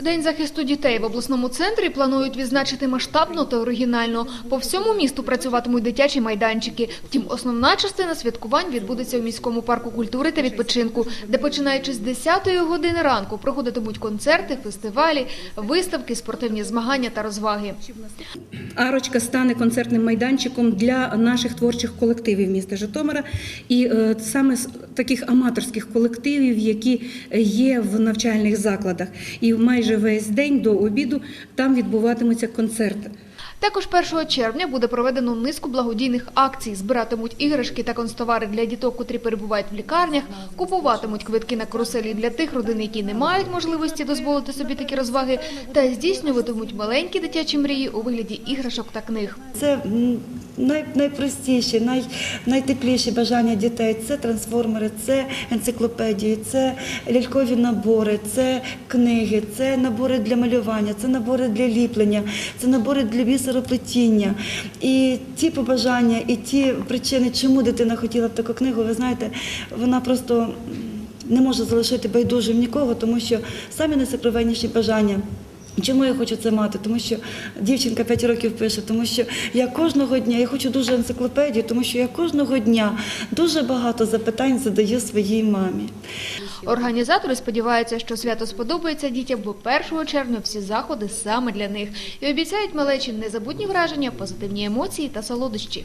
День захисту дітей в обласному центрі планують відзначити масштабно та оригінально. По всьому місту працюватимуть дитячі майданчики. Втім, основна частина святкувань відбудеться у міському парку культури та відпочинку, де починаючи з 10-ї години ранку проходитимуть концерти, фестивалі, виставки, спортивні змагання та розваги. Арочка стане концертним майданчиком для наших творчих колективів міста Житомира і е, саме з таких аматорських колективів, які є в навчальних закладах. І майже весь день до обіду там відбуватимуться концерти. Також 1 червня буде проведено низку благодійних акцій. Збиратимуть іграшки та констовари для діток, котрі перебувають в лікарнях, купуватимуть квитки на каруселі для тих родин, які не мають можливості дозволити собі такі розваги, та здійснюватимуть маленькі дитячі мрії у вигляді іграшок та книг. Це най, найпростіші, най, найтепліші бажання дітей. Це трансформери, це енциклопедії, це лялькові набори, це книги, це набори для малювання, це набори для ліплення, це набори для бісероплетіння. І ті побажання, і ті причини, чому дитина хотіла б таку книгу, ви знаєте, вона просто не може залишити байдужим нікого, тому що самі найсокровенніші бажання. Чому я хочу це мати? Тому що дівчинка 5 років пише, тому що я кожного дня, я хочу дуже енциклопедію, тому що я кожного дня дуже багато запитань задаю своїй мамі. Організатори сподіваються, що свято сподобається дітям, бо 1 червня всі заходи саме для них і обіцяють малечі незабутні враження, позитивні емоції та солодощі.